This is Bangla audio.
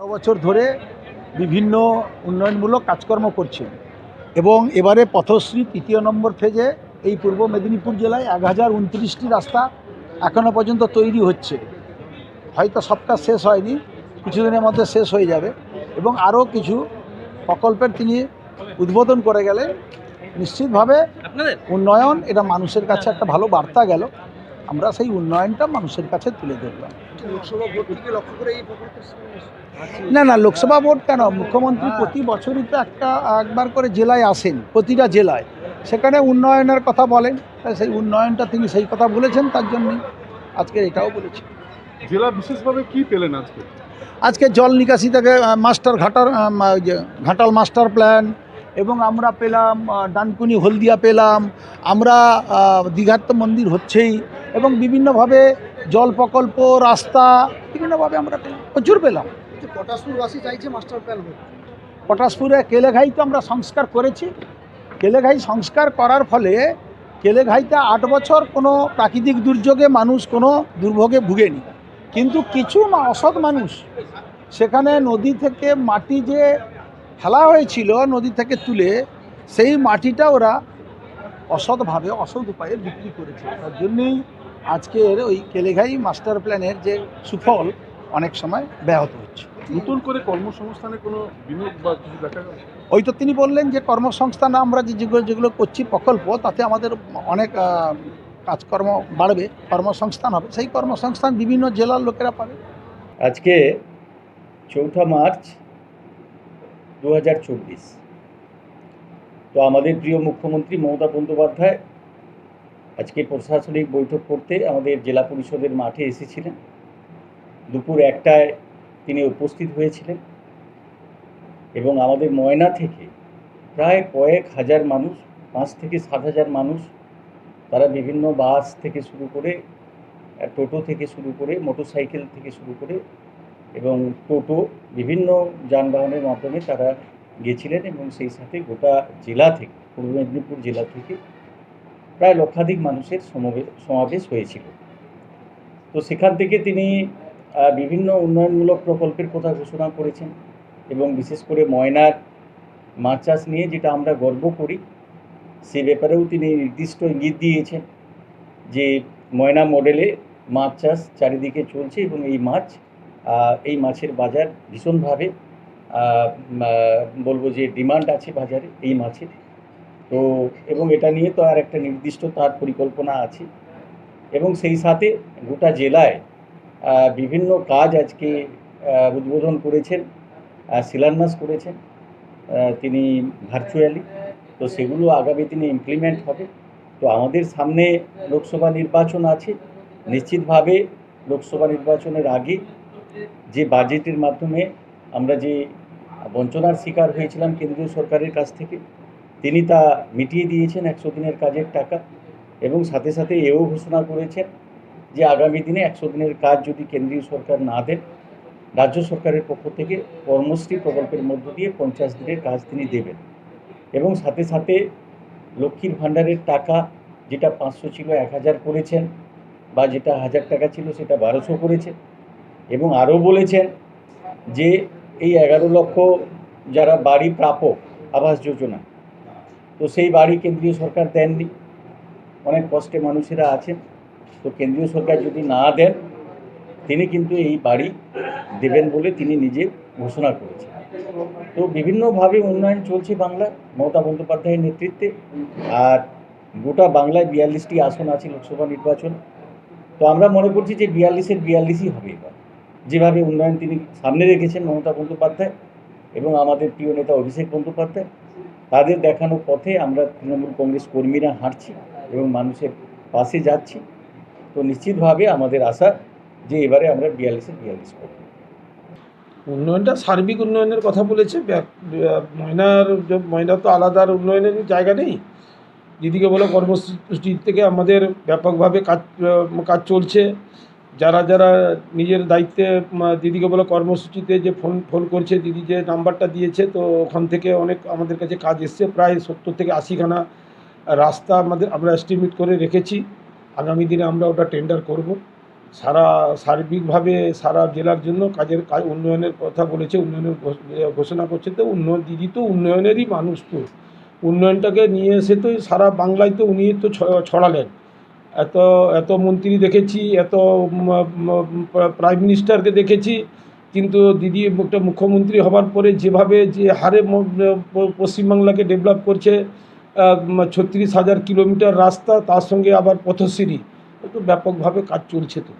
বছর ধরে বিভিন্ন উন্নয়নমূলক কাজকর্ম করছে এবং এবারে পথশ্রী তৃতীয় নম্বর ফেজে এই পূর্ব মেদিনীপুর জেলায় এক হাজার উনত্রিশটি রাস্তা এখনও পর্যন্ত তৈরি হচ্ছে। হয়তো সব কাজ শেষ হয়নি কিছুদিনের মধ্যে শেষ হয়ে যাবে এবং আরও কিছু প্রকল্পের তিনি উদ্বোধন করে গেলে নিশ্চিতভাবে উন্নয়ন এটা মানুষের কাছে একটা ভালো বার্তা গেল। আমরা সেই উন্নয়নটা মানুষের কাছে তুলে ধরলাম। লোকসভা ভোটকে লক্ষ্য করে এই প্রকল্পের না না লোকসভা ভোট কেন? মুখ্যমন্ত্রী প্রতি বছরই তো একটা একবার করে জেলায় আসেন প্রতিটা জেলায়। সেখানে উন্নয়নের কথা বলেন তাই সেই উন্নয়নটা তিনি সেই কথা বলেছেন তার জন্যই আজকে এটাও বলেছেন। জেলা বিশেষভাবে কি পেলেন আজকে? আজকে জল নিকাশি থেকে মাস্টার ঘাটার ঘাটাল মাস্টার প্ল্যান এবং আমরা পেলাম ডানকুনি হলদিয়া পেলাম আমরা দীঘার তো মন্দির হচ্ছেই। এবং বিভিন্নভাবে জল প্রকল্প রাস্তা বিভিন্নভাবে আমরা প্রচুর পেলাম। যে পটাশপুরবাসী চাইছে মাস্টার প্ল্যান পটাশপুরে কেলেঘাই তো আমরা সংস্কার করেছি। কেলেঘাই সংস্কার করার ফলে কেলেঘাইতে আট বছর কোনো প্রাকৃতিক দুর্যোগে মানুষ কোনো দুর্ভোগে ভুগেনি। কিন্তু কিছু মা- অসৎ মানুষ সেখানে নদী থেকে মাটি যে ফেলা হয়েছিল নদী থেকে তুলে সেই মাটিটা ওরা অসৎভাবে অসৎ উপায়ে বিক্রি করেছে। তার জন্যই আজকের ওই কেলেঘাই মাস্টার প্ল্যানের যে সুফল অনেক সময় ব্যাহত হচ্ছে। নতুন করে কর্মসংস্থানে কোনো বিনিয়োগ বা কিছু দেখা ওই তো তিনি বললেন যে কর্মসংস্থান আমরা যে যেগুলো যেগুলো করছি প্রকল্প তাতে আমাদের অনেক কাজকর্ম বাড়বে কর্মসংস্থান হবে। সেই কর্মসংস্থান বিভিন্ন জেলার লোকেরা পাবে। আজকে চৌঠা মার্চ দু হাজার চব্বিশ। তো আমাদের প্রিয় মুখ্যমন্ত্রী মমতা বন্দ্যোপাধ্যায় আজকে প্রশাসনিক বৈঠক করতে আমাদের জেলা পরিষদের মাঠে এসেছিলেন। দুপুর একটায় তিনি উপস্থিত হয়েছিলেন এবং আমাদের ময়না থেকে প্রায় কয়েক হাজার মানুষ, পাঁচ থেকে সাত হাজার মানুষ, তারা বিভিন্ন বাস থেকে শুরু করে টোটো থেকে শুরু করে, মোটরসাইকেল থেকে শুরু করে এবং টোটো বিভিন্ন যানবাহনের মাধ্যমে তারা গেছিলেন এবং সেই সাথে গোটা জেলা থেকে, পূর্ব মেদিনীপুর জেলা থেকে প্রায় লক্ষাধিক মানুষের সমবে- সমাবেশ হয়েছিল। তো সেখান থেকে তিনি বিভিন্ন উন্নয়নমূলক প্রকল্পের কথা ঘোষণা করেছেন এবং বিশেষ করে ময়নার মাছ চাষ নিয়ে যেটা আমরা গর্ব করি, সে ব্যাপারেও তিনি নির্দিষ্ট ইঙ্গিত দিয়েছেন যে ময়না মডেলে মাছ চাষ চারিদিকে চলছে এবং এই মাছ এই মাছের বাজার ভীষণভাবে বলব যে ডিমান্ড আছে বাজারে, এই মাছের। তো, এবং এটা নিয়ে তো আর একটা নির্দিষ্ট তার পরিকল্পনা আছে। এবং সেই সাথে গোটা জেলায় বিভিন্ন কাজ আজকে উদ্বোধন করেছেন শিলান্যাস করেছেন তিনি ভার্চুয়ালি তো সেগুলো আগামী দিনে ইমপ্লিমেন্ট হবে। তো আমাদের সামনে লোকসভা নির্বাচন আছে। নিশ্চিতভাবে লোকসভা নির্বাচনের আগে যে বাজেটের মাধ্যমে আমরা যে বঞ্চনার শিকার হয়েছিলাম কেন্দ্রীয় সরকারের কাছ থেকে তিনি তা মিটিয়ে দিয়েছেন একশো দিনের কাজের টাকা এবং সাথে সাথে এও ঘোষণা করেছেন যে আগামী দিনে একশো দিনের কাজ যদি কেন্দ্রীয় সরকার না দেন, রাজ্য সরকারের পক্ষ থেকে কর্মশ্রী প্রকল্পের মধ্য দিয়ে পঞ্চাশ দিনের কাজ তিনি দেবেন। এবং সাথে সাথে লক্ষ্মীর ভাণ্ডারের টাকা যেটা পাঁচশো ছিল এক হাজার করেছেন বা যেটা হাজার টাকা ছিল সেটা বারোশো করেছেন। এবং আরও বলেছেন যে এই এগারো লক্ষ যারা বাড়ি প্রাপক আবাস যোজনা তো সেই বাড়ি কেন্দ্রীয় সরকার দেননি। অনেক কষ্টে মানুষেরা আছেন। তো কেন্দ্রীয় সরকার যদি না দেন, তিনি কিন্তু এই বাড়ি দেবেন বলে তিনি নিজে ঘোষণা করেছেন। তো বিভিন্নভাবে উন্নয়ন চলছে বাংলা মমতা বন্দ্যোপাধ্যায়ের নেতৃত্বে আর গোটা বাংলায় বিয়াল্লিশটি আসন আছে লোকসভা নির্বাচন। তো আমরা মনে করছি যে বিয়াল্লিশের বিয়াল্লিশই হবে এবার। যেভাবে উন্নয়ন তিনি সামনে রেখেছেন মমতা বন্দ্যোপাধ্যায় এবং আমাদের প্রিয় নেতা অভিষেক বন্দ্যোপাধ্যায় তাদের দেখানো পথে আমরা তৃণমূল কংগ্রেস কর্মীরা হাঁটছি এবং মানুষের পাশে যাচ্ছি। তো নিশ্চিতভাবে আমাদের আশা যে এবারে আমরা বিয়াল্লিশে বিয়াল্লিশ করব। উন্নয়নটা সার্বিক উন্নয়নের কথা বলেছে। ময়নার ময়না তো আলাদা আর উন্নয়নের জায়গা নেই। দিদিকে বলে কর্মসূচি থেকে আমাদের ব্যাপকভাবে কাজ কাজ চলছে। যারা যারা নিজের দায়িত্বে দিদিকে বলে কর্মসূচিতে যে ফোন ফোন করছে, দিদি যে নাম্বারটা দিয়েছে, তো ওখান থেকে অনেক আমাদের কাছে কাজ এসছে। প্রায় সত্তর থেকে আশিখানা রাস্তা আমাদের, আমরা এস্টিমেট করে রেখেছি। আগামী দিনে আমরা ওটা টেন্ডার করব। সারা সার্বিকভাবে সারা জেলার জন্য কাজের কাজ, উন্নয়নের কথা বলেছে, উন্নয়নের ঘোষণা করছে তো উন্নয়ন, দিদি তো উন্নয়নেরই মানুষ তো। উন্নয়নটাকে নিয়ে এসে তো সারা বাংলায় তো উনি তো ছড়ালেন। এত এত মন্ত্রী দেখেছি, এত প্রাইম মিনিস্টারকে দেখেছি, কিন্তু দিদি একটা মুখ্যমন্ত্রী হবার পরে যেভাবে যে হারে পশ্চিমবাংলাকে ডেভেলপ করছে ছত্রিশ হাজার কিলোমিটার রাস্তা, তার সঙ্গে আবার পথশ্রী তো ব্যাপকভাবে কাজ চলছে তো।